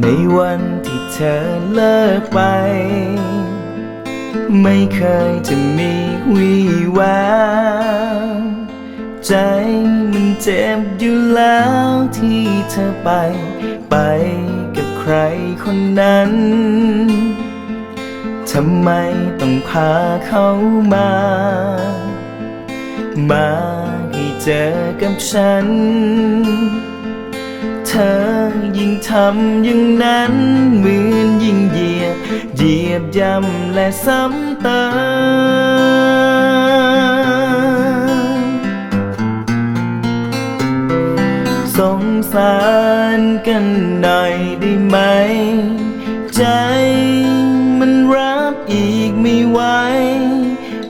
ในวันที่เธอเลิกไป ไม่เคยจะมีวี่แววใจมันเจ็บอยู่แล้วที่เธอไป ไปกับใครคนนั้น ทำไมต้องพาเขามา มาให้เจอกับฉัน อยิ่งทำอย่างนั้นเหมือนยิ่งเหยียบเหยียบย่ำและซ้ำเติมสงสารกันหน่อยได้ไหม ใจมันรับอีกไม่ไหว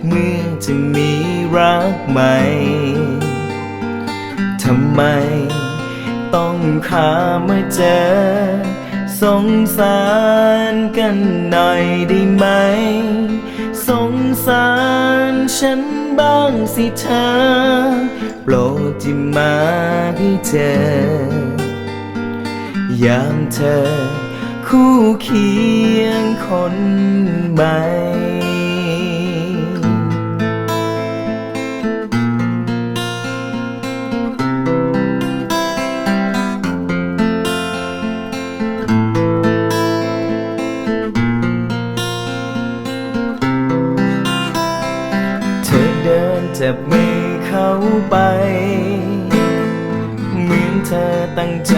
เมื่อจะมีรักใหม่ทำไม ต้องขาเมาเจอ สงสารกันหน่อยได้ไหม สงสารฉันบ้างสิเธอ โปรดจิมาให้เจอยามเธอ คู่เคียงคนใหม่ เจับมือเข้าไป เหมือนเธอตั้งใจ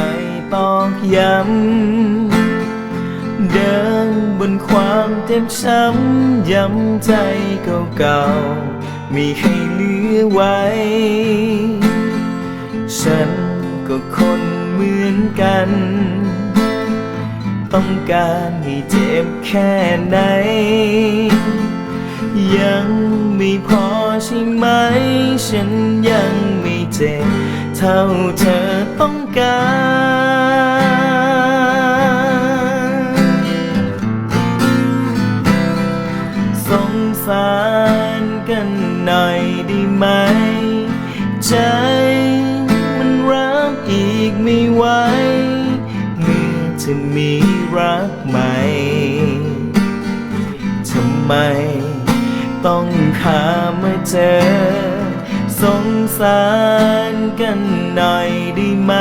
ตอกย้ำ เดินบนความเจ็บช้ำย้ำใจเก่าๆมีให้เหลือไว้ ฉันก็คนเหมือนกัน ต้องการให้เจ็บแค่ไหน ยังไม่พอ ใช่ไหม ฉันยังไม่เจ็บเท่าเธอต้องการสงสารกันหน่อยได้ไหม ใจมันรับอีกไม่ไหวเมื่อจะมีรักใหม่ทำไม ต้องหาไมาเจอ สงสารกันหน่อยได้ไหม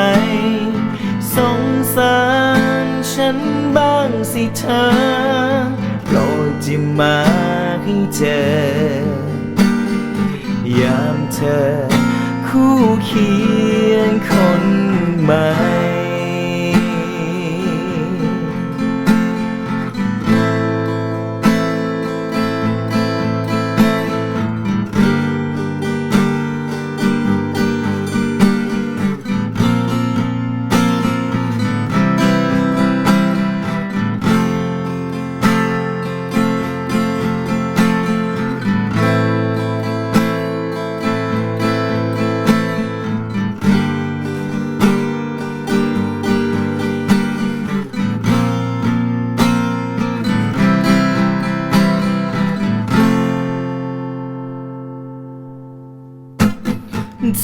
สงสารฉันบ้างสิเธอโปรดจะมาให้เจอยามเธอ คู่เคียงคนใหม่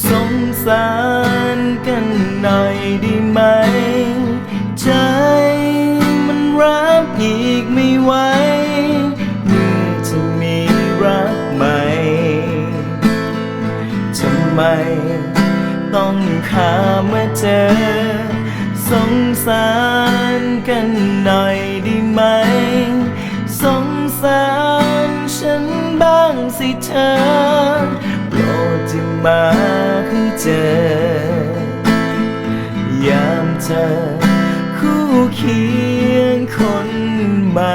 สงสารกันหน่อยได้ไหม ใจมันรับอีกไม่ไหวเมื่อจะมีรักใหม่ทำไมต้องขาเมาเจอ สงสารกันหน่อยได้ไหม สงสารฉันบ้างสิเธอ จะมาให้เจอยามเธอคู่เคียงคนใหม่